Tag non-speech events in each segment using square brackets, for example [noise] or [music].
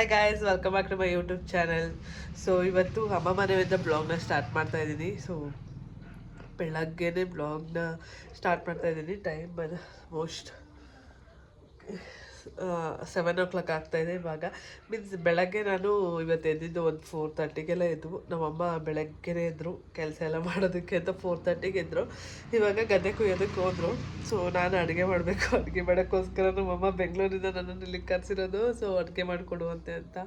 Hi guys welcome back to my YouTube channel so ಇವತ್ತು ಅಮ್ಮ ಮನೆಯಿಂದ ಬ್ಲಾಗ್ನ ಸ್ಟಾರ್ಟ್ ಮಾಡ್ತಾ ಇದ್ದೀನಿ. ಸೊ ಬೆಳಗ್ಗೆನೇ ಬ್ಲಾಗ್ನ ಸ್ಟಾರ್ಟ್ ಮಾಡ್ತಾ ಇದ್ದೀನಿ. Time most seven o'clock ಆಗ್ತಾಯಿದೆ ಇವಾಗ. ಮೀನ್ಸ್ ಬೆಳಗ್ಗೆ ನಾನು ಇವತ್ತು ಎದ್ದಿದ್ದು ಒಂದು ಫೋರ್ ತರ್ಟಿಗೆಲ್ಲ ಎದ್ದು, ನಮ್ಮಮ್ಮ ಬೆಳಗ್ಗೆನೇ ಇದ್ದರು ಕೆಲಸ ಎಲ್ಲ ಮಾಡೋದಕ್ಕೆ ಅಂತ ಫೋರ್ ತರ್ಟಿಗೆ ಇದ್ದರು ಇವಾಗ ಗದ್ದೆ ಕುಯ್ಯೋದಕ್ಕೆ ಹೋದರು. ಸೊ ನಾನು ಅಡುಗೆ ಮಾಡಬೇಕು, ಅಡುಗೆ ಮಾಡೋಕ್ಕೋಸ್ಕರ ನಮ್ಮಮ್ಮ ಬೆಂಗಳೂರಿಂದ ನನ್ನನ್ನು ಇಲ್ಲಿ ಕರೆಸಿರೋದು. ಸೊ ಅಡುಗೆ ಮಾಡಿಕೊಡುವಂತೆ ಅಂತ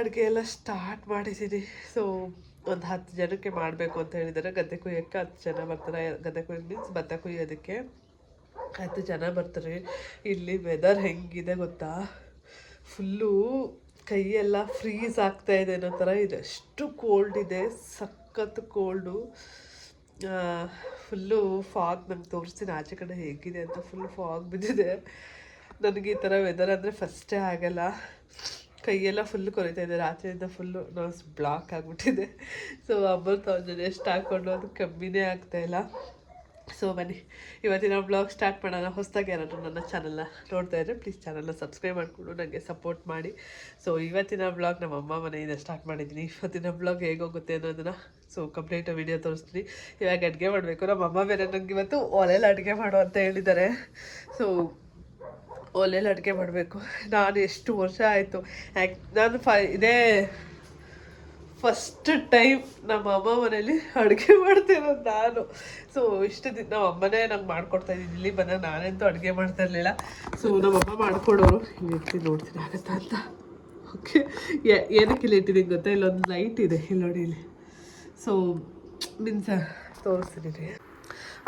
ಅಡುಗೆ ಎಲ್ಲ ಸ್ಟಾರ್ಟ್ ಮಾಡಿದ್ದೀನಿ. ಸೊ ಒಂದು ಹತ್ತು ಜನಕ್ಕೆ ಮಾಡಬೇಕು ಅಂತ ಹೇಳಿದ್ದಾರೆ. ಗದ್ದೆ ಕುಯ್ಯೋಕ್ಕೆ ಹತ್ತು ಜನ ಬರ್ತಾರೆ. ಗದ್ದೆ ಕುಯ್ಯೋದು ಮೀನ್ಸ್ ಭತ್ತ ಕುಯ್ಯೋದಕ್ಕೆ. ಹತ್ತು ಜನ ಬರ್ತಾರೆ. ಇಲ್ಲಿ ವೆದರ್ ಹೆಂಗಿದೆ ಗೊತ್ತಾ? ಫುಲ್ಲು ಕೈಯೆಲ್ಲ ಫ್ರೀಸ್ ಆಗ್ತಾ ಇದೆ ಅನ್ನೋ ಥರ ಇದೆ. ಅಷ್ಟು ಕೋಲ್ಡ್ ಇದೆ, ಸಖತ್ ಕೋಲ್ಡು ಫುಲ್ಲು ಫಾಗ್ ನಂಗೆ ತೋರಿಸ್ತೀನಿ. ಆಚೆ ಕಡೆ ಹೇಗಿದೆ ಅಂತ ಫುಲ್ ಫಾಗ್ ಬಿದ್ದಿದೆ. ನನಗೆ ಈ ಥರ ವೆದರ್ ಅಂದರೆ ಫಸ್ಟೇ ಆಗಲ್ಲ. ಕೈಯೆಲ್ಲ ಫುಲ್ ಕೊರಿತಾ ಇದೆ. ರಾತ್ರಿಯಿಂದ ಫುಲ್ಲು ನೋಸ್ ಬ್ಲಾಕ್ ಆಗಿಬಿಟ್ಟಿದೆ. ಸೊ ಅಮೃತ ತೌಸಂಡ್ ಎಷ್ಟು ಹಾಕ್ಕೊಂಡು ಅದು ಕಮ್ಮಿನೇ ಆಗ್ತಾಯಿಲ್ಲ ಸೊ ಬನ್ನಿ. ಇವತ್ತಿನ ಬ್ಲಾಗ್ ಸ್ಟಾರ್ಟ್ ಮಾಡೋಣ. ಹೊಸದಾಗಿ ಯಾರಾದರೂ ನನ್ನ ಚಾನಲ್ನ ನೋಡ್ತಾ ಇದ್ದರೆ ಪ್ಲೀಸ್ ಚಾನಲ್ನ ಸಬ್ಸ್ಕ್ರೈಬ್ ಮಾಡಿಕೊಂಡು ನನಗೆ ಸಪೋರ್ಟ್ ಮಾಡಿ. ಸೊ ಇವತ್ತಿನ ಬ್ಲಾಗ್ ನಮ್ಮ ಅಮ್ಮ ಮನೆಯಿಂದ ಸ್ಟಾರ್ಟ್ ಮಾಡಿದ್ದೀನಿ. ಇವತ್ತಿನ ಬ್ಲಾಗ್ ಹೇಗೋಗುತ್ತೆ ಅನ್ನೋದನ್ನು ಸೊ ಕಂಪ್ಲೀಟ್ ವಿಡಿಯೋ ತೋರಿಸ್ತೀನಿ. ಇವಾಗ ಅಡುಗೆ ಮಾಡಬೇಕು. ನಮ್ಮ ಅಮ್ಮ ಬೇರೆ ನನಗೆ ಇವತ್ತು ಒಲೆಯಲ್ಲಿ ಅಡುಗೆ ಮಾಡು ಅಂತ ಹೇಳಿದ್ದಾರೆ. ಸೊ ಒಲೆಯಲ್ಲಿ ಅಡುಗೆ ಮಾಡಬೇಕು. ನಾನು ಎಷ್ಟು ವರ್ಷ ಆಯಿತು. ನಾನು ಫೈ ಇದೇ ಫಸ್ಟ್ ಟೈಮ್ ನಮ್ಮ ಅಮ್ಮ ಮನೇಲಿ ಅಡುಗೆ ಮಾಡ್ತಿರೋದು ನಾನು. ಸೊ ಇಷ್ಟು ದಿನ ನಮ್ಮ ಅಮ್ಮನೇ ನಂಗೆ ಮಾಡ್ಕೊಡ್ತಾ ಇದ್ದೀನಿ. ಇಲ್ಲಿ ಬಂದಾಗ ನಾನಂತೂ ಅಡುಗೆ ಮಾಡ್ತಾ ಇರಲಿಲ್ಲ. ಸೊ ನಮ್ಮ ಅಮ್ಮ ಮಾಡ್ಕೊಡೋರು. ಇಲ್ಲಿ ಇರ್ತೀನಿ ನೋಡ್ತೀನಿ ಆಗುತ್ತಾ ಅಂತ. ಓಕೆ ಏನಕ್ಕೆ ಇಲ್ಲಿ ಇಟ್ಟಿದ್ದೀನಿ ಗೊತ್ತಾ? ಇಲ್ಲೊಂದು ಲೈಟ್ ಇದೆ. ಇಲ್ಲಿ ನೋಡಿ ಇಲ್ಲಿ. ಸೊ ಮೀನ್ಸ್, ತೋರಿಸ್ತೀನಿ ರೀ.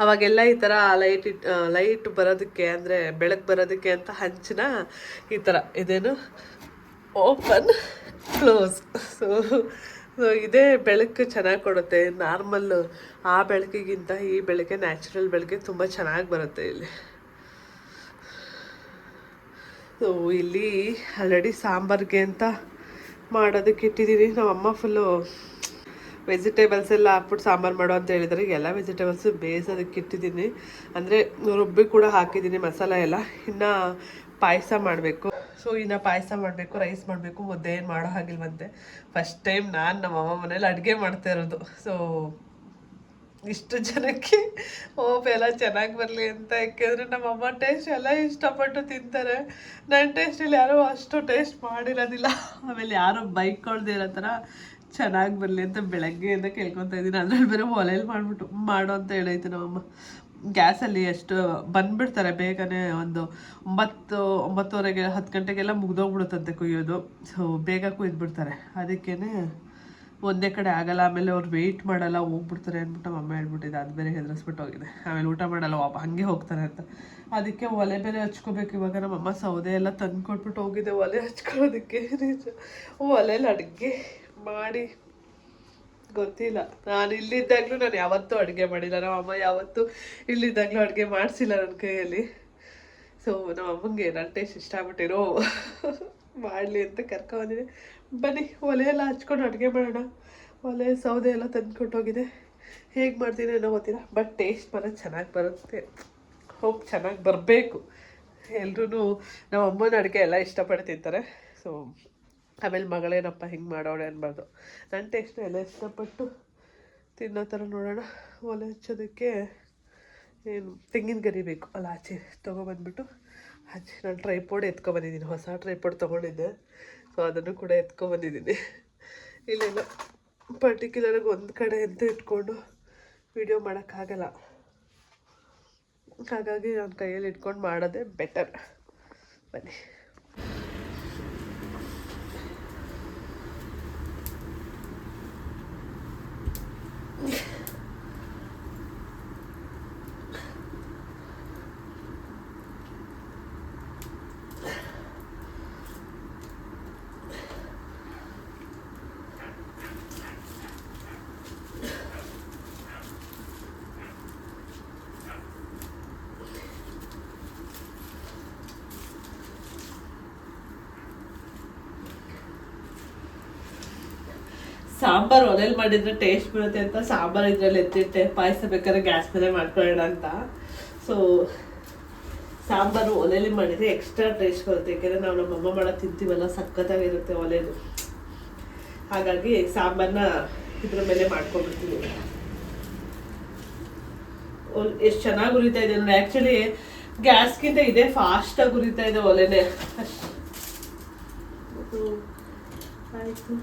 ಅವಾಗೆಲ್ಲ ಈ ಥರ ಲೈಟ್ ಇಟ್ ಲೈಟ್ ಬರೋದಕ್ಕೆ ಅಂದರೆ ಬೆಳಕು ಬರೋದಕ್ಕೆ ಅಂತ ಹಂಚಿನ ಈ ಥರ. ಇದೇನು? ಓಪನ್ ಕ್ಲೋಸ್ ಸೊ ಸೊ ಇದೇ ಬೆಳಕು ಚೆನ್ನಾಗಿ ಕೊಡುತ್ತೆ. ನಾರ್ಮಲ್ ಆ ಬೆಳಕಿಗಿಂತ ಈ ಬೆಳಕೆ ನ್ಯಾಚುರಲ್ ಬೆಳಕೆ ತುಂಬ ಚೆನ್ನಾಗಿ ಬರುತ್ತೆ ಇಲ್ಲಿ. ಸೊ ಇಲ್ಲಿ ಆಲ್ರೆಡಿ ಸಾಂಬಾರಿಗೆ ಅಂತ ಮಾಡೋದಕ್ಕೆ ಇಟ್ಟಿದ್ದೀನಿ ನಮ್ಮಮ್ಮ ಫುಲ್ಲು ವೆಜಿಟೇಬಲ್ಸ್ ಎಲ್ಲ ಹಾಕ್ಬಿಟ್ಟು ಸಾಂಬಾರು ಮಾಡೋ ಅಂತ ಹೇಳಿದರೆ. ಎಲ್ಲ ವೆಜಿಟೇಬಲ್ಸು ಬೇಯಿಸೋದಕ್ಕೆ ಇಟ್ಟಿದ್ದೀನಿ. ಅಂದರೆ ರುಬ್ಬಿ ಕೂಡ ಹಾಕಿದ್ದೀನಿ ಮಸಾಲ ಎಲ್ಲ. ಇನ್ನು ಪಾಯಸ ಮಾಡಬೇಕು. ಸೊ ಇನ್ನು ಪಾಯಸ ಮಾಡಬೇಕು ರೈಸ್ ಮಾಡಬೇಕು, ಮುದ್ದೆ ಏನು ಮಾಡೋ ಹಾಗಿಲ್ವಂತೆ. ಫಸ್ಟ್ ಟೈಮ್ ನಾನು ನಮ್ಮ ಅಮ್ಮ ಮನೇಲಿ ಅಡುಗೆ ಮಾಡ್ತಾ ಇರೋದು. ಸೊ ಇಷ್ಟು ಜನಕ್ಕೆ ಹೋಪ್ ಎಲ್ಲ ಚೆನ್ನಾಗಿ ಬರಲಿ ಅಂತ. ಯಾಕೆಂದರೆ ನಮ್ಮ ಅಮ್ಮ ಟೇಸ್ಟ್ ಎಲ್ಲ ಇಷ್ಟಪಟ್ಟು ತಿಂತಾರೆ. ನನ್ನ ಟೇಸ್ಟಲ್ಲಿ ಯಾರೂ ಅಷ್ಟು ಟೇಸ್ಟ್ ಮಾಡಿರೋದಿಲ್ಲ. ಆಮೇಲೆ ಯಾರು ಬೈಕೊಳ್ದೇ ಇರೋ ಥರ ಚೆನ್ನಾಗಿ ಬರಲಿ ಅಂತ ಬೆಳಗ್ಗೆಯಿಂದ ಕೇಳ್ಕೊತಾ ಇದ್ದೀನಿ. ಅದ್ರಲ್ಲಿ ಬೇರೆ ಒಲೆಯಲ್ಲಿ ಮಾಡಿಬಿಟ್ಟು, ಮಾಡು ಅಂತ ಹೇಳೈತೆ ನಮ್ಮಮ್ಮ ಗ್ಯಾಸಲ್ಲಿ ಎಷ್ಟು ಬಂದ್ಬಿಡ್ತಾರೆ ಬೇಗನೆ ಒಂದು ಒಂಬತ್ತು, ಒಂಬತ್ತುವರೆಗೆ, ಹತ್ತು ಗಂಟೆಗೆಲ್ಲ ಮುಗ್ದೋಗ್ಬಿಡುತ್ತಂತೆ ಕುಯ್ಯೋದು. ಸೊ ಬೇಗ ಕುಯ್ದುಬಿಡ್ತಾರೆ. ಅದಕ್ಕೇ ಒಂದೇ ಕಡೆ ಆಗಲ್ಲ, ಆಮೇಲೆ ಅವ್ರು ವೆಯ್ಟ್ ಮಾಡಲ್ಲ, ಹೋಗ್ಬಿಡ್ತಾರೆ ಅಂದ್ಬಿಟ್ಟು ಅಮ್ಮ ಹೇಳ್ಬಿಟ್ಟಿದೆ, ಅದು ಬೇರೆ ಹೆದರಿಸ್ಬಿಟ್ಟು ಹೋಗಿದೆ. ಆಮೇಲೆ ಊಟ ಮಾಡಲ್ಲ, ವಾಪ, ಹಂಗೆ ಹೋಗ್ತಾರೆ ಅಂತ. ಅದಕ್ಕೆ ಒಲೆ ಬೇರೆ ಹಚ್ಕೋಬೇಕು, ಇವಾಗ ನಮ್ಮಮ್ಮ ಸೌದೆ ಎಲ್ಲ ತಂದು ಕೊಟ್ಬಿಟ್ಟು ಹೋಗಿದೆ ಒಲೆ ಹಚ್ಕೊಳ್ಳೋದಕ್ಕೆ. [laughs] ಒಲೆಯಲ್ಲಿ ಅಡುಗೆ ಮಾಡಿ ಗೊತ್ತಿಲ್ಲ. ನಾನು ಇಲ್ಲಿದ್ದಾಗ್ಲೂ ನಾನು ಯಾವತ್ತೂ ಅಡುಗೆ ಮಾಡಿಲ್ಲ. ನಮ್ಮ ಅಮ್ಮ ಯಾವತ್ತೂ ಇಲ್ಲಿದ್ದಾಗ್ಲೂ ಅಡುಗೆ ಮಾಡಿಸಿಲ್ಲ ನನ್ನ ಕೈಯಲ್ಲಿ. ಸೊ ನಮ್ಮ ಅಮ್ಮಂಗೆ ನನ್ನ ಟೇಸ್ಟ್ ಇಷ್ಟ ಆಗ್ಬಿಟ್ಟಿರೋ ಮಾಡಲಿ ಅಂತ ಕರ್ಕೊಂಬಂದಿದೆ ಬನ್ನಿ, ಒಲೆ ಎಲ್ಲ ಹಚ್ಕೊಂಡು ಅಡುಗೆ ಮಾಡೋಣ. ಒಲೆ, ಸೌದೆ ಎಲ್ಲ ತಂದ್ಕೊಟ್ಟು ಹೋಗಿದೆ ಹೇಗೆ ಮಾಡ್ತೀನಿ ಅನ್ನೋ ಗೊತ್ತಿಲ್ಲ ಬಟ್ ಟೇಸ್ಟ್ ಬರೋದು ಚೆನ್ನಾಗಿ ಬರುತ್ತೆ. ಹೋಪ್ ಚೆನ್ನಾಗಿ ಬರಬೇಕು. ಎಲ್ರೂ ನಮ್ಮ ಅಮ್ಮನ ಅಡುಗೆ ಎಲ್ಲ ಇಷ್ಟಪಟ್ಟು ತಿಂತಾರೆ ಸೊ ಆಮೇಲೆ ಮಗಳೇನಪ್ಪ ಹಿಂಗೆ ಮಾಡೋಣ ಅನ್ಬಾರ್ದು. ನನ್ನ ಟೇಸ್ಟ್ ಎಲ್ಲ ಇಷ್ಟಪಟ್ಟು ತಿನ್ನೋ ಥರ ನೋಡೋಣ. ಒಲೆ ಹಚ್ಚೋದಕ್ಕೆ ಏನು ತೆಂಗಿನ ಗರಿ ಬೇಕು. ಅಲ್ಲ, ಆಚೆ ತೊಗೊಬಂದ್ಬಿಟ್ಟು ಆಚೆ ನಾನು ಟ್ರೈಪೋಡ್ ಎತ್ಕೊಬಂದಿದ್ದೀನಿ ಹೊಸ ಟ್ರೈಪೋಡ್ ತೊಗೊಂಡಿದ್ದೆ. ಸೊ ಅದನ್ನು ಕೂಡ ಎತ್ಕೊಬಂದಿದ್ದೀನಿ ಇಲ್ಲೆಲ್ಲ ಪರ್ಟಿಕ್ಯುಲರಾಗಿ ಒಂದು ಕಡೆ ಅಂತ ಇಟ್ಕೊಂಡು ವಿಡಿಯೋ ಮಾಡೋಕ್ಕಾಗಲ್ಲ ಹಾಗಾಗಿ ನಾನು ಕೈಯಲ್ಲಿ ಇಟ್ಕೊಂಡು ಮಾಡೋದೇ ಬೆಟರ್ ಬನ್ನಿ. ಸಾಂಬಾರ್ ಒಲೆಯಲ್ಲಿ ಮಾಡಿದ್ರೆ ಟೇಸ್ಟ್ ಬರುತ್ತೆ ಅಂತ ಸಾಂಬಾರ್ ಇದ್ರಲ್ಲಿ ಎತ್ತಿಟ್ಟೆ, ಪಾಯಸ ಬೇಕಾದ್ರೆ ಗ್ಯಾಸ್ ಮೇಲೆ ಮಾಡ್ಕೊಳ್ಳೋಣ ಅಂತ. ಸೊ ಸಾಂಬಾರು ಒಲೆಯಲ್ಲಿ ಮಾಡಿದ್ರೆ ಎಕ್ಸ್ಟ್ರಾ ಟೇಸ್ಟ್ ಬರುತ್ತೆ. ಯಾಕೆಂದರೆ ನಾವು ನಮ್ಮ ಅಮ್ಮ ಮಾಡೋದು ತಿಂತೀವಲ್ಲ, ಸಖತ್ತಾಗಿರುತ್ತೆ ಒಲೆದು. ಹಾಗಾಗಿ ಸಾಂಬಾರನ್ನ ಇದ್ರ ಮೇಲೆ ಮಾಡ್ಕೊಂಡ್ಬಿಡ್ತೀವಿ ಎಷ್ಟು ಚೆನ್ನಾಗಿ ಉರಿತಾ ಇದೆ ಅಂದರೆ ಆ್ಯಕ್ಚುಲಿ ಗ್ಯಾಸ್ಗಿಂತ ಇದೇ ಫಾಸ್ಟಾಗಿ ಉರಿತಾ ಇದೆ ಒಲೆನೇ. ಆಯಿತು.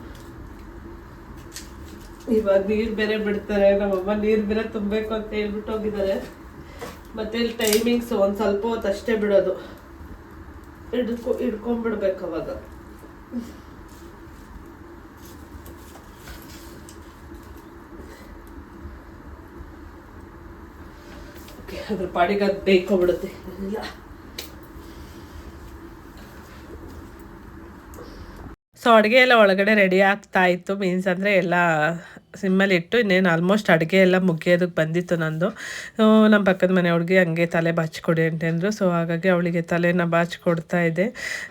ಇವಾಗ ನೀರು ಬೇರೆ ಬಿಡ್ತಾರೆ, ನಮ್ಮಮ್ಮ ನೀರು ಬೇರೆ ತುಂಬಬೇಕು ಅಂತ ಹೇಳ್ಬಿಟ್ಟು ಹೋಗಿದ್ದಾರೆ. ಮತ್ತೆ ಇಲ್ಲಿ ಟೈಮಿಂಗ್ಸ್ ಒಂದು ಸ್ವಲ್ಪ ಹೊತ್ತು ಅಷ್ಟೇ ಬಿಡೋದು. ಹಿಡ್ಕೊ, ಹಿಡ್ಕೊಂಡ್ಬಿಡ್ಬೇಕು ಅವಾಗ. ಅದ್ರ ಪಾಡಿಗೆ ಅದು ಬಿಡುತ್ತೆ. ಇಲ್ಲ ಸೊ, ಅಡುಗೆ ಎಲ್ಲ ಒಳಗಡೆ ರೆಡಿ ಆಗ್ತಾ ಇತ್ತು. ಮೀನ್ಸ್ ಅಂದರೆ ಎಲ್ಲ ಸಿಮ್ಮಲ್ಲಿ ಇಟ್ಟು ಇನ್ನೇನು ಆಲ್ಮೋಸ್ಟ್ ಅಡುಗೆ ಎಲ್ಲ ಮುಗಿಯೋದಕ್ಕೆ ಬಂದಿತ್ತು ನಂದು. ನಮ್ಮ ಪಕ್ಕದ ಮನೆ ಹುಡುಗಿ ಹಂಗೆ ತಲೆ ಬಾಚಿಕೊಡಿ ಅಂತಂದರು ಸೊ ಹಾಗಾಗಿ ಅವಳಿಗೆ ತಲೆನ ಬಾಚಿಕೊಡ್ತಾ ಇದ್ದೆ.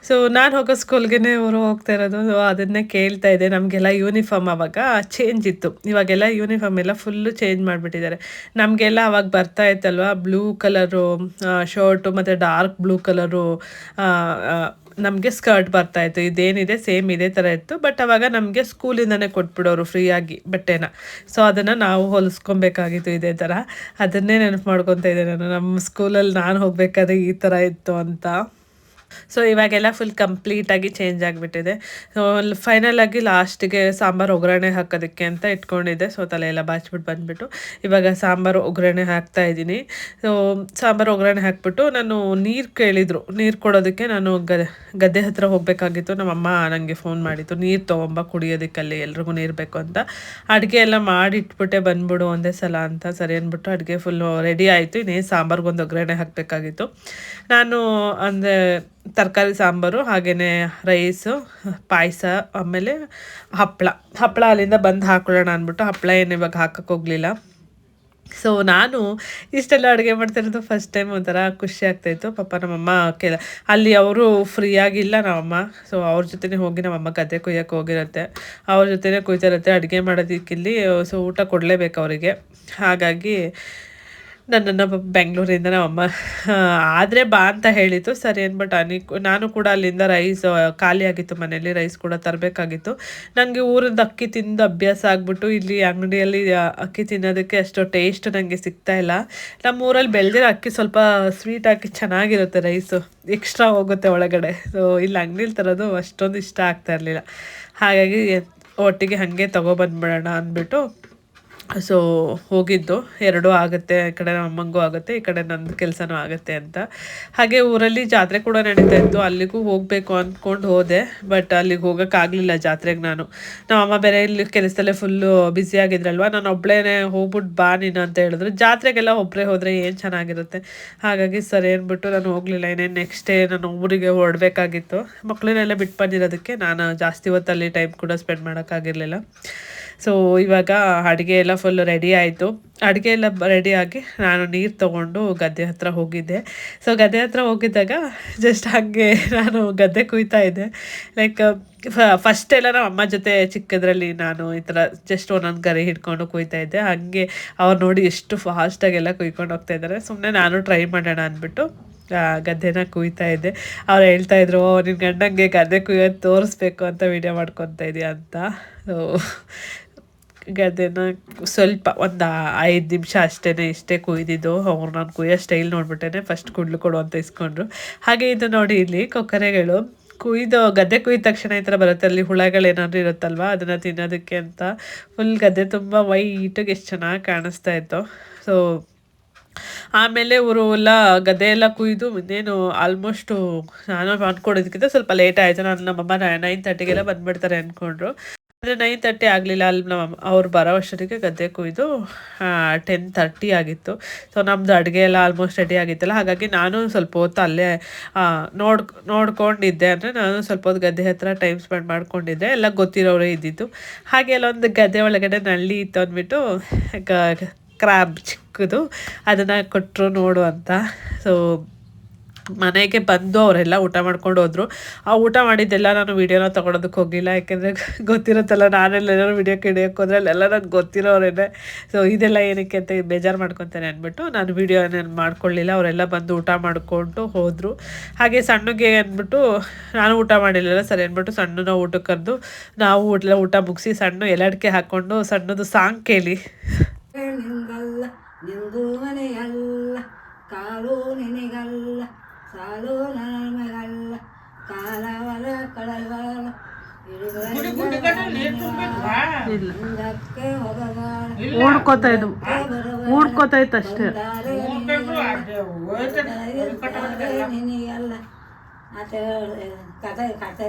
ಸೊ ನಾನು ಹೋಗೋ ಸ್ಕೂಲ್ಗೆ ಅವರು ಹೋಗ್ತಾ ಇರೋದು. ಅದನ್ನೇ ಕೇಳ್ತಾ ಇದ್ದೆ. ನಮಗೆಲ್ಲ ಯೂನಿಫಾರ್ಮ್ ಆವಾಗ ಚೇಂಜ್ ಇತ್ತು. ಇವಾಗೆಲ್ಲ ಯೂನಿಫಾರ್ಮ್ ಎಲ್ಲ ಫುಲ್ಲು ಚೇಂಜ್ ಮಾಡಿಬಿಟ್ಟಿದ್ದಾರೆ. ನಮಗೆಲ್ಲ ಅವಾಗ ಬರ್ತಾ ಇತ್ತಲ್ವ? ಬ್ಲೂ ಕಲರು ಶರ್ಟು ಮತ್ತು ಡಾರ್ಕ್ ಬ್ಲೂ ಕಲರು ನಮಗೆ ಸ್ಕರ್ಟ್ ಬರ್ತಾ ಇತ್ತು ಇದೇನಿದೆ ಸೇಮ್ ಇದೇ ಥರ ಇತ್ತು. ಬಟ್ ಅವಾಗ ನಮಗೆ ಸ್ಕೂಲಿಂದನೇ ಕೊಟ್ಬಿಡೋರು ಫ್ರೀಯಾಗಿ ಬಟ್ಟೆನ. ಸೊ ಅದನ್ನು ನಾವು ಹೊಲಿಸ್ಕೊಬೇಕಾಗಿತ್ತು ಇದೇ ಥರ ಅದನ್ನೇ ನೆನಪು ಮಾಡ್ಕೊತಾ ಇದ್ದೆ ನಾನು. ನಮ್ಮ ಸ್ಕೂಲಲ್ಲಿ ನಾನು ಹೋಗಬೇಕಾದ್ರೆ ಈ ಥರ ಇತ್ತು ಅಂತ. ಸೊ ಇವಾಗೆಲ್ಲ ಫುಲ್ ಕಂಪ್ಲೀಟಾಗಿ ಚೇಂಜ್ ಆಗಿಬಿಟ್ಟಿದೆ. ಸೊ ಫೈನಲ್ ಆಗಿ ಲಾಸ್ಟಿಗೆ ಸಾಂಬಾರು ಒಗ್ಗರಣೆ ಹಾಕೋದಕ್ಕೆ ಅಂತ ಇಟ್ಕೊಂಡಿದ್ದೆ. ಸೊ ತಲೆ ಎಲ್ಲ ಬಾಚ್ಬಿಟ್ಟು ಬಂದುಬಿಟ್ಟು ಇವಾಗ ಸಾಂಬಾರು ಒಗ್ಗರಣೆ ಹಾಕ್ತಾ ಇದ್ದೀನಿ. ಸೊ ಸಾಂಬಾರು ಒಗ್ಗರಣೆ ಹಾಕ್ಬಿಟ್ಟು ನಾನು ನೀರು ಕೇಳಿದರು. ನೀರು ಕೊಡೋದಕ್ಕೆ ನಾನು ಗದ್ದೆ ಹತ್ರ ಹೋಗಬೇಕಾಗಿತ್ತು. ನಮ್ಮಮ್ಮ ನನಗೆ ಫೋನ್ ಮಾಡಿತ್ತು ನೀರು ತೊಗೊಂಬ, ಕುಡಿಯೋದಕ್ಕಲ್ಲಿ ಎಲ್ರಿಗೂ ನೀರು ಬೇಕು ಅಂತ. ಅಡುಗೆ ಎಲ್ಲ ಮಾಡಿಟ್ಬಿಟ್ಟೆ ಬಂದ್ಬಿಡು ಒಂದೇ ಸಲ ಅಂತ ಸರಿ ಅಂದ್ಬಿಟ್ಟು ಅಡುಗೆ ಫುಲ್ಲು ರೆಡಿ ಆಯಿತು. ಇನ್ನೇನು ಸಾಂಬಾರ್ಗೊಂದು ಒಗ್ಗರಣೆ ಹಾಕಬೇಕಾಗಿತ್ತು. ನಾನು ಅಂದರೆ ತರಕಾರಿ, ಸಾಂಬಾರು ಹಾಗೆಯೇ ರೈಸು ಪಾಯಸ, ಆಮೇಲೆ ಹಪ್ಪಳ. ಹಪ್ಪಳ ಅಲ್ಲಿಂದ ಬಂದು ಹಾಕೊಳ್ಳೋಣ ಅಂದ್ಬಿಟ್ಟು ಹಪ್ಪಳ ಏನು ಇವಾಗ ಹಾಕಕ್ಕೆ ಹೋಗಲಿಲ್ಲ. ಸೊ ನಾನು ಇಷ್ಟೆಲ್ಲ ಅಡುಗೆ ಮಾಡ್ತಿರೋದು ಫಸ್ಟ್ ಟೈಮ್ ಒಂಥರ ಖುಷಿ ಆಗ್ತಾಯಿತ್ತು ಪಾಪ ನಮ್ಮಮ್ಮ ಕೆಲ ಅಲ್ಲಿ ಅವರು ಫ್ರೀ ಆಗಿಲ್ಲ ನಮ್ಮಮ್ಮ. ಸೊ ಅವ್ರ ಜೊತೆನೇ ಹೋಗಿ ನಮ್ಮಮ್ಮ ಗದ್ದೆ ಕೊಯ್ಯೋಕ್ಕೆ ಹೋಗಿರುತ್ತೆ. ಅವ್ರ ಜೊತೆನೇ ಕೊಯ್ತಿರುತ್ತೆ ಅಡುಗೆ ಮಾಡೋದಕ್ಕಿಲ್ಲಿ. ಸೊ ಊಟ ಕೊಡಲೇಬೇಕು ಅವರಿಗೆ. ಹಾಗಾಗಿ ನನ್ನನ್ನು ಬೆಂಗಳೂರಿಂದ ನಮ್ಮಮ್ಮ ಆದರೆ ಬಾ ಅಂತ ಹೇಳಿತು ಸರಿ ಅಂದ್ಬಿಟ್ಟು ಅನಿ ನಾನು ಕೂಡ ಅಲ್ಲಿಂದ ರೈಸ್ ಖಾಲಿ ಆಗಿತ್ತು ಮನೇಲಿ ರೈಸ್ ಕೂಡ ತರಬೇಕಾಗಿತ್ತು. ನನಗೆ ಊರಿಂದ ಅಕ್ಕಿ ತಿಂದು ಅಭ್ಯಾಸ ಆಗಿಬಿಟ್ಟು ಇಲ್ಲಿ ಅಂಗಡಿಯಲ್ಲಿ ಅಕ್ಕಿ ತಿನ್ನೋದಕ್ಕೆ ಅಷ್ಟು ಟೇಸ್ಟ್ ನನಗೆ ಸಿಗ್ತಾ ಇಲ್ಲ. ನಮ್ಮ ಊರಲ್ಲಿ ಬೆಳೆದಿರೋ ಅಕ್ಕಿ ಸ್ವಲ್ಪ ಸ್ವೀಟ್ ಹಾಕಿ ಚೆನ್ನಾಗಿರುತ್ತೆ ರೈಸು. ಎಕ್ಸ್ಟ್ರಾ ಹೋಗುತ್ತೆ ಒಳಗಡೆ. ಸೊ ಇಲ್ಲಿ ಅಂಗಡಿಲಿ ತರೋದು ಅಷ್ಟೊಂದು ಇಷ್ಟ ಆಗ್ತಾ ಇರಲಿಲ್ಲ. ಹಾಗಾಗಿ ಒಟ್ಟಿಗೆ ಹಾಗೆ ತೊಗೊಬಂದ್ಬಿಡೋಣ ಅಂದ್ಬಿಟ್ಟು ಸೊ ಹೋಗಿದ್ದು. ಎರಡೂ ಆಗುತ್ತೆ, ಈ ಕಡೆ ಅಮ್ಮಂಗೂ ಆಗುತ್ತೆ, ಈ ಕಡೆ ನಂದು ಕೆಲಸನೂ ಆಗುತ್ತೆ ಅಂತ. ಹಾಗೆ ಊರಲ್ಲಿ ಜಾತ್ರೆ ಕೂಡ ನಡೀತಾ ಇತ್ತು. ಅಲ್ಲಿಗೂ ಹೋಗಬೇಕು ಅಂದ್ಕೊಂಡು ಹೋದೆ ಬಟ್ ಅಲ್ಲಿಗೆ ಹೋಗೋಕ್ಕಾಗಲಿಲ್ಲ ಜಾತ್ರೆಗೆ ನಾನು. ನಮ್ಮ ಅಮ್ಮ ಬೇರೆ ಇಲ್ಲಿ ಕೆಲಸದಲ್ಲೇ ಫುಲ್ಲು ಬ್ಯುಸಿ ಆಗಿದ್ರಲ್ವ, ನಾನು ಒಬ್ಬಳೇ ಹೋಗ್ಬಿಟ್ಟು ಬಾ ನೀನು ಅಂತ ಹೇಳಿದ್ರು. ಜಾತ್ರೆಗೆಲ್ಲ ಒಬ್ಬರೇ ಹೋದರೆ ಏನು ಚೆನ್ನಾಗಿರುತ್ತೆ? ಹಾಗಾಗಿ ಸರಿ ಅಂದ್ಬಿಟ್ಟು ನಾನು ಹೋಗಲಿಲ್ಲ. ಇನ್ನೇನು ನೆಕ್ಸ್ಟ್ ಡೇ ನಾನು ಊರಿಗೆ ಹೊರಡಬೇಕಾಗಿತ್ತು. ಮಕ್ಕಳನ್ನೆಲ್ಲ ಬಿಟ್ಟು ಬಂದಿರೋದಕ್ಕೆ ನಾನು ಜಾಸ್ತಿ ಹೊತ್ತಲ್ಲಿ ಟೈಮ್ ಕೂಡ ಸ್ಪೆಂಡ್ ಮಾಡೋಕ್ಕಾಗಿರಲಿಲ್ಲ ಸೊ ಇವಾಗ ಅಡುಗೆ ಎಲ್ಲ ಫುಲ್ ರೆಡಿ ಆಯಿತು. ಅಡುಗೆ ಎಲ್ಲ ರೆಡಿಯಾಗಿ ನಾನು ನೀರು ತೊಗೊಂಡು ಗದ್ದೆ ಹತ್ರ ಹೋಗಿದ್ದೆ. ಸೊ ಗದ್ದೆ ಹತ್ರ ಹೋಗಿದ್ದಾಗ ಜಸ್ಟ್ ಹಾಗೆ [laughs] ನಾನು ಗದ್ದೆ ಕುಯ್ತಾ ಇದ್ದೆ. ಲೈಕ್ ಫಸ್ಟ್ ಎಲ್ಲ ನಮ್ಮ ಅಮ್ಮ ಜೊತೆ ಚಿಕ್ಕದ್ರಲ್ಲಿ ನಾನು ಈ ಥರ ಜಸ್ಟ್ ಒಂದೊಂದು ಗರಿ ಹಿಡ್ಕೊಂಡು ಕುಯ್ತಾ ಇದ್ದೆ. ಹಾಗೆ ಅವ್ರು ನೋಡಿ ಎಷ್ಟು ಫಾಸ್ಟಾಗೆಲ್ಲ ಕುಯ್ಕೊಂಡು ಹೋಗ್ತಾ ಇದ್ದಾರೆ. ಸುಮ್ಮನೆ ನಾನು ಟ್ರೈ ಮಾಡೋಣ ಅಂದ್ಬಿಟ್ಟು ಗದ್ದೆನ ಕುಯ್ತಾ ಇದ್ದೆ. ಅವ್ರು ಹೇಳ್ತಾ ಇದ್ರು ನಿನ್ನ ಗಂಡಂಗೆ ಗದ್ದೆ ಕುಯ್ಯೋದು ತೋರಿಸ್ಬೇಕು ಅಂತ ವೀಡಿಯೋ ಮಾಡ್ಕೊತಾ ಇದೆಯಾ ಅಂತ. ಸೊ ಗದ್ದೆನ ಸ್ವಲ್ಪ ಒಂದು ಐದು ನಿಮಿಷ ಅಷ್ಟೇ ಇಷ್ಟೇ ಕುಯ್ದಿದ್ದು. ಅವ್ರು ನಾನು ಕುಯ್ಯೋ ಸ್ಟೈಲ್ ನೋಡ್ಬಿಟ್ಟೇನೆ. ಫಸ್ಟ್ ಕುಡ್ಲು ಕೊಡು ಅಂತ ಇಸ್ಕೊಂಡ್ರು. ಹಾಗೆ ಇದು ನೋಡಿ ಇಲ್ಲಿ ಕೊಕ್ಕರೆಗಳು. ಕುಯ್ದು ಗದ್ದೆ ಕುಯ್ದ ತಕ್ಷಣ ಈ ಥರ ಬರುತ್ತೆ. ಅಲ್ಲಿ ಹುಳಗಳೇನಾದರೂ ಇರುತ್ತಲ್ವ? ಅದನ್ನು ತಿನ್ನೋದಕ್ಕೆ ಅಂತ ಫುಲ್ ಗದ್ದೆ ತುಂಬ ವೈಟಾಗಿ ಎಷ್ಟು ಚೆನ್ನಾಗಿ ಕಾಣಿಸ್ತಾ ಇತ್ತು. ಸೊ ಆಮೇಲೆ ಊರು ಎಲ್ಲ ಗದ್ದೆ ಎಲ್ಲ ಕುಯ್ದು ಇನ್ನೇನು ಆಲ್ಮೋಸ್ಟು ನಾನು ಅಂದ್ಕೊಡೋದಕ್ಕಿಂತ ಸ್ವಲ್ಪ ಲೇಟ್ ಆಯಿತು. ನಾನು ನಮ್ಮಮ್ಮ ನೈನ್ ತರ್ಟಿಗೆಲ್ಲ ಬಂದುಬಿಡ್ತಾರೆ ಅಂದ್ಕೊಂಡ್ರು ಆದರೆ ನೈನ್ ತರ್ಟಿ ಆಗಲಿಲ್ಲ. ಅಲ್ಲಿ ನಮ್ಮ ಅವ್ರು ಬರೋ ಗದ್ದೆ ಕುಯ್ದು ಟೆನ್ ತರ್ಟಿ ಆಗಿತ್ತು. ಸೊ ನಮ್ದು ಅಡುಗೆ ಎಲ್ಲ ಆಲ್ಮೋಸ್ಟ್ ರೆಡಿ ಆಗಿತ್ತಲ್ಲ. ಹಾಗಾಗಿ ನಾನು ಸ್ವಲ್ಪ ಹೊತ್ತು ಅಲ್ಲೇ ನೋಡ್, ನೋಡ್ಕೊಂಡಿದ್ದೆ. ಅಂದರೆ ನಾನು ಸ್ವಲ್ಪ ಹೊತ್ತು ಗದ್ದೆ ಹತ್ರ ಟೈಮ್ ಸ್ಪೆಂಡ್ ಮಾಡ್ಕೊಂಡಿದ್ದೆ. ಎಲ್ಲ ಗೊತ್ತಿರೋರೇ ಇದ್ದಿದ್ದು. ಹಾಗೆ ಅಲ್ಲೊಂದು ಗದ್ದೆ ಒಳಗಡೆ ನಳ್ಳಿ ಇತ್ತು ಅಂದ್ಬಿಟ್ಟು ಕ್ರಾಬ್ ಚಿಕ್ಕದು. ಅದನ್ನು ಕೊಟ್ಟರು ನೋಡು ಅಂತ. ಸೊ ಮನೆಗೆ ಬಂದು ಅವರೆಲ್ಲ ಊಟ ಮಾಡ್ಕೊಂಡು ಹೋದ್ರು. ಆ ಊಟ ಮಾಡಿದ್ದೆಲ್ಲ ನಾನು ವೀಡಿಯೋನ ತಗೊಳೋದಕ್ಕೆ ಹೋಗಿಲ್ಲ. ಯಾಕೆಂದರೆ ಗೊತ್ತಿರುತ್ತಲ್ಲ ಏನಾದ್ರು ವೀಡಿಯೋ ಕಿಡಿಯೋಕೆ ಹೋದ್ರೆ ಅಲ್ಲೆಲ್ಲ ನನಗೆ ಗೊತ್ತಿರೋರೇನೆ. ಸೊ ಇದೆಲ್ಲ ಏನಕ್ಕೆ ಅಂತ ಬೇಜಾರು ಮಾಡ್ಕೊತಾನೆ ಅಂದ್ಬಿಟ್ಟು ನಾನು ವೀಡಿಯೋ ಏನೇನು ಮಾಡ್ಕೊಳ್ಳಿಲ್ಲ. ಅವರೆಲ್ಲ ಬಂದು ಊಟ ಮಾಡಿಕೊಂಡು ಹೋದರು. ಹಾಗೆ ಸಣ್ಣಗೆ ಅಂದ್ಬಿಟ್ಟು, ನಾನು ಊಟ ಮಾಡಿರಲಿಲ್ಲ ಸರಿ ಅಂದ್ಬಿಟ್ಟು ಸಣ್ಣನ ಊಟಕ್ಕೆ ಕರೆದು, ನಾವು ಊಟ ಊಟ ಮುಗಿಸಿ ಸಣ್ಣ ಎಲ್ಲಡಿಕೆ ಹಾಕ್ಕೊಂಡು ಸಣ್ಣದು ಸಾಂಗ್ ಕೇಳಿ. ನಿಂದು ಮನೆಯಲ್ಲ ಕಾಲು ನಿನಗಲ್ಲ. ಸಾಲು ನಮಗಲ್ಲ ಕಾಲವರ ಓಡ್ಕೋತಾ ಓಡ್ಕೋತಾ ಇತ್ತು ಅಷ್ಟೇ. ನಿನಗಲ್ಲ. ಕತೆ ಕತೆ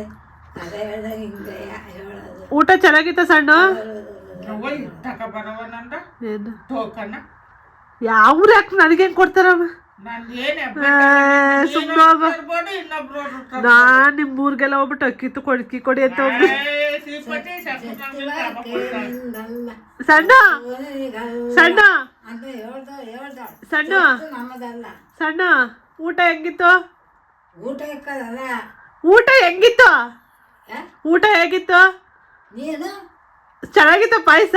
ಕತೆ ಹೇಳಿದಾಗ ಹಿಂಗೆ ಹೇಳೋದು. ಊಟ ಚೆನ್ನಾಗಿತ್ತ ಸಣ್ಣ? ಯಾವ್ರು ಯಾಕೆ ನನಗೇನು ಕೊಡ್ತಾರಮ್ಮ ನಾನ್? ನಿಮ್ ಊರ್ಗೆಲ್ಲ ಹೋಗ್ಬಿಟ್ಟು ಅಕ್ಕಿ ತು ಕೊಡ್ಕಿ ಕೊಡಿ ಅಂತ ಹೋಗ್ಬಿಟ್ಟು. ಸಣ್ಣ ಸಣ್ಣ. ಸಣ್ಣ ಸಣ್ಣ ಊಟ ಹೆಂಗಿತ್ತು? ಊಟ ಹೆಂಗಿತ್ತು? ಊಟ ಹೇಗಿತ್ತು? ನೀನು? ಚೆನ್ನಾಗಿತ್ತು ಪಾಯಸ?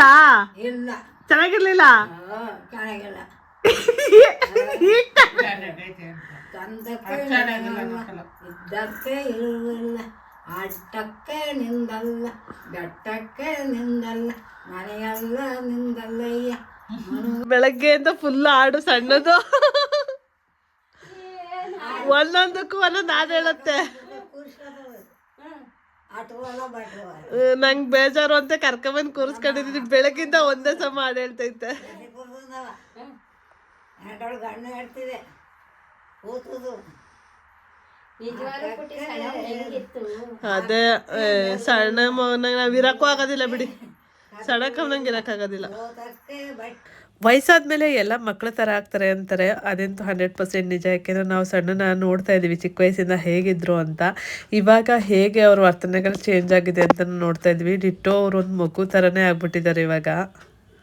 ಇಲ್ಲ. ಚೆನ್ನಾಗಿರ್ಲಿಲ್ಲ? ಆ, ಚೆನ್ನಾಗಿಲ್ಲ. ತಂದಕ್ಕೆ ಇದ್ದಕ್ಕೆ ಇರುವುದಿಲ್ಲ ಅಟ್ಟಕ್ಕೆ ನಿಂದಲ್ಲ ಬೆಟ್ಟಕ್ಕೆ ನಿಂದಲ್ಲ ಮನೆಯಲ್ಲ ನಿಂದಲ್ಲಯ್ಯ. ಬೆಳಗ್ಗೆಯಿಂದ ಫುಲ್ ಹಾಡು ಸಣ್ಣದು. ಒಂದೊಂದಕ್ಕೂ ಒಂದೊಂದು ಹಾಡು ಹೇಳುತ್ತೆ. ನಂಗೆ ಬೇಜಾರು ಅಂತ ಕರ್ಕೊಂಬಂದು ಕೂರಿಸ್ಕೊಂಡಿದ್ದೀನಿ ಬೆಳಗ್ಗಿಂದ ಒಂದೇ ಸಮ ಹಾಡು ಹೇಳ್ತೈತೆ. ಹೆಂಡಳು ಹಣ್ಣು ಹೇಳ್ತಿದೆ ಕೂತುದು ಅದೇ ಸಣ್ಣ ಮಗನಾಗ ನಾವ್ ಇರಕ್ಕೂ ಆಗೋದಿಲ್ಲ ಬಿಡಿ. ಸಣ್ಣ ಕಮ್ಮನಂಗೆ ಇರಕ್ಕಾಗೋದಿಲ್ಲ ಆಗೋದಿಲ್ಲ. ವಯಸ್ಸಾದ್ಮೇಲೆ ಎಲ್ಲ ಮಕ್ಕಳ ಥರ ಆಗ್ತಾರೆ ಅಂತಾರೆ. ಅದಂತೂ ಹಂಡ್ರೆಡ್ ಪರ್ಸೆಂಟ್ ನಿಜ. ಯಾಕೆಂದ್ರೆ ನಾವು ಸಣ್ಣನ ನೋಡ್ತಾ ಇದ್ದೀವಿ ಚಿಕ್ಕ ವಯಸ್ಸಿಂದ ಹೇಗಿದ್ರು ಅಂತ. ಇವಾಗ ಹೇಗೆ ಅವ್ರ ವರ್ತನೆಗಳು ಚೇಂಜ್ ಆಗಿದೆ ಅಂತ ನೋಡ್ತಾ ಇದ್ವಿ ಡಿಟ್ಟೋ ಅವ್ರ ಒಂದು ಮಗು ಥರನೇ ಆಗ್ಬಿಟ್ಟಿದ್ದಾರೆ ಇವಾಗ.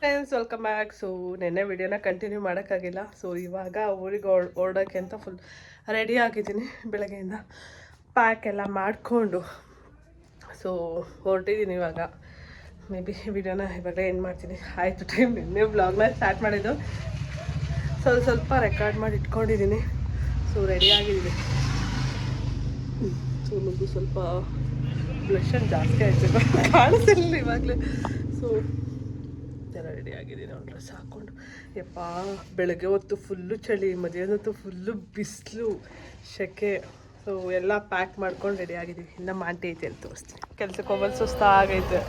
ಫ್ರೆಂಡ್ಸ್ ವೆಲ್ಕಮ್ ಬ್ಯಾಕ್ ಸೊ ನೆನ್ನೆ ವಿಡಿಯೋನ ಕಂಟಿನ್ಯೂ ಮಾಡೋಕ್ಕಾಗಿಲ್ಲ. ಸೊ ಇವಾಗ ಊರಿಗೆ ಓಡೋಕ್ಕೆ ಅಂತ ಫುಲ್ ರೆಡಿ ಆಗಿದ್ದೀನಿ ಬೆಳಗ್ಗೆಯಿಂದ. ಪ್ಯಾಕ್ ಎಲ್ಲ ಮಾಡಿಕೊಂಡು. ಸೊ ಹೊರಟಿದ್ದೀನಿ ಇವಾಗ. ಮೇ ಬಿ ವಿಡಿಯೋನ ಇವಾಗ ಏನು ಮಾಡ್ತೀನಿ. ಆಯಿತು ಟೈಮ್ ನಿನ್ನೆ ಬ್ಲಾಗ್ನ ಸ್ಟಾರ್ಟ್ ಮಾಡಿದ್ದು. ಸ್ವಲ್ಪ ಸ್ವಲ್ಪ ರೆಕಾರ್ಡ್ ಮಾಡಿ ಇಟ್ಕೊಂಡಿದ್ದೀನಿ. ಸೊ ರೆಡಿ ಆಗಿದ್ದೀನಿ. ಸೊ ಮಗು ಸ್ವಲ್ಪ ಬ್ಲಷನ್ ಜಾಸ್ತಿ ಆಯಿತು. [laughs] ಕಾಣಿಸಿಲ್ಲ ಇವಾಗಲೇ. ಸೊ ರೆಡಿ ಆಗಿದ್ದೀನಿ ಅವ್ನು ಡ್ರೆಸ್ ಹಾಕ್ಕೊಂಡು ಯಪ್ಪ, ಬೆಳಗ್ಗೆ ಹೊತ್ತು ಫುಲ್ಲು ಚಳಿ, ಮಧ್ಯಾಹ್ನ ಹೊತ್ತು ಫುಲ್ಲು ಬಿಸಿಲು ಸೆಕೆ ಸೊ ಎಲ್ಲ ಪ್ಯಾಕ್ ಮಾಡ್ಕೊಂಡು ರೆಡಿ ಆಗಿದ್ದೀವಿ. ಇನ್ನು ಮಾಂಟಿ ಐತೆ ಅಂತ ತೋರಿಸ್ತೀನಿ. ಕೆಲ್ಸಕ್ಕೆ ಸುಸ್ತ ಆಗೈತೆ.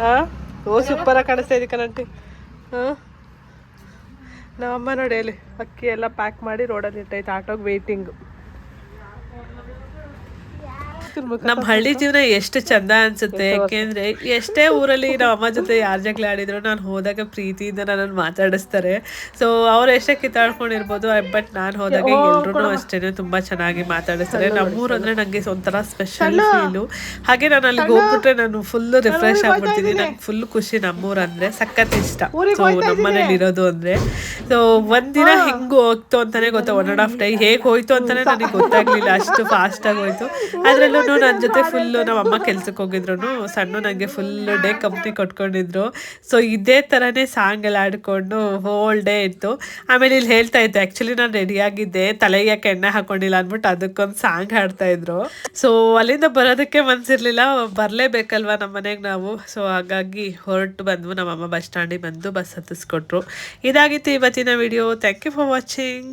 ಹಾಂ? ಓ ಸೂಪರಾಗಿ ಕಾಣಿಸ್ತಾ ಇದಕ್ಕೆ ಕಣಂಟಿ ಹಾಂ? ನಮ್ಮಮ್ಮ ನೋಡಿ ಅಲ್ಲಿ ಅಕ್ಕಿ ಎಲ್ಲ ಪ್ಯಾಕ್ ಮಾಡಿ ರೋಡಲ್ಲಿ ಇಟ್ಟೈತೆ. ಆಟೋಗೆ ನಮ್ಮ ಹಳ್ಳಿ ಜೀವನ ಎಷ್ಟು ಚಂದ ಅನ್ಸುತ್ತೆ ಯಾಕೆಂದ್ರೆ ಎಷ್ಟೇ ಊರಲ್ಲಿ ನಮ್ಮ ಅಮ್ಮ ಜೊತೆ ಯಾರ ಜಗಳ ಆಡಿದ್ರು ನಾನು ಹೋದಾಗ ಪ್ರೀತಿಯಿಂದ ನನ್ನ ಮಾತಾಡಿಸ್ತಾರೆ. ಸೊ ಅವ್ರು ಎಷ್ಟೇ ಕಿತ್ತಾಡ್ಕೊಂಡಿರ್ಬೋದು ಬಟ್ ನಾನು ಹೋದಾಗ ಎಲ್ರು ಅಷ್ಟೇನೆ ತುಂಬಾ ಚೆನ್ನಾಗಿ ಮಾತಾಡಿಸ್ತಾರೆ. ನಮ್ಮೂರು ಅಂದ್ರೆ ನಂಗೆ ಒಂಥರ ಸ್ಪೆಷಲ್ ಫೀಲು ಹಾಗೆ ನಾನು ಅಲ್ಲಿಗೆ ಹೋಗ್ಬಿಟ್ರೆ ನಾನು ಫುಲ್ ರಿಫ್ರೆಶ್ ಆಗ್ಬಿಡ್ತೀನಿ. ನಂಗೆ ಫುಲ್ ಖುಷಿ ನಮ್ಮೂರು ಅಂದ್ರೆ ಸಖತ್ ಇಷ್ಟ. ಸೊ ನಮ್ಮನೇಲಿ ಇರೋದು ಅಂದ್ರೆ. ಸೊ ಒಂದಿನ ಹೆಂಗ್ ಹೋಗ್ತು ಅಂತಾನೆ ಗೊತ್ತಾ? ಒನ್ ಅಂಡ್ ಹಾಫ್ ಡೇ ಹೇಗೆ ಹೋಯ್ತು ಅಂತಾನೆ ನನಗೆ ಗೊತ್ತಾಗ್ಲಿಲ್ಲ. ಅಷ್ಟು ಫಾಸ್ಟ್ ಆಗಿ ಹೋಯ್ತು. ಅದ್ರಲ್ಲೂ ನನ್ನ ಜೊತೆ ಫುಲ್ಲು ನಮ್ಮ ಅಮ್ಮ ಕೆಲ್ಸಕ್ಕೆ ಹೋಗಿದ್ರು ಸಣ್ಣ ನನಗೆ ಫುಲ್ ಡೇ ಕಂಪ್ನಿ ಕೊಟ್ಕೊಂಡಿದ್ರು. ಸೊ ಇದೇ ಥರನೇ ಸಾಂಗ್ ಎಲ್ಲ ಆಡ್ಕೊಂಡು ಹೋಲ್ ಡೇ ಇತ್ತು. ಆಮೇಲೆ ಇಲ್ಲಿ ಹೇಳ್ತಾ ಇದ್ದೆ ಆ್ಯಕ್ಚುಲಿ ನಾನು ರೆಡಿಯಾಗಿದ್ದೆ ತಲೆಗೆ ಯಾಕೆ ಎಣ್ಣೆ ಹಾಕೊಂಡಿಲ್ಲ ಅಂದ್ಬಿಟ್ಟು ಅದಕ್ಕೊಂದು ಸಾಂಗ್ ಹಾಡ್ತಾ ಇದ್ರು. ಸೊ ಅಲ್ಲಿಂದ ಬರೋದಕ್ಕೆ ಮನ್ಸಿರ್ಲಿಲ್ಲ. ಬರಲೇಬೇಕಲ್ವಾ ನಮ್ಮ ಮನೆಗೆ ನಾವು? ಸೊ ಹಾಗಾಗಿ ಹೊರಟು ಬಂದ್ವು. ನಮ್ಮಮ್ಮ ಬಸ್ ಸ್ಟ್ಯಾಂಡಿಗೆ ಬಂದು ಬಸ್ ಹತ್ತಿಸ್ಕೊಟ್ರು. ಇದಾಗಿತ್ತು ಇವತ್ತಿನ video thank you for watching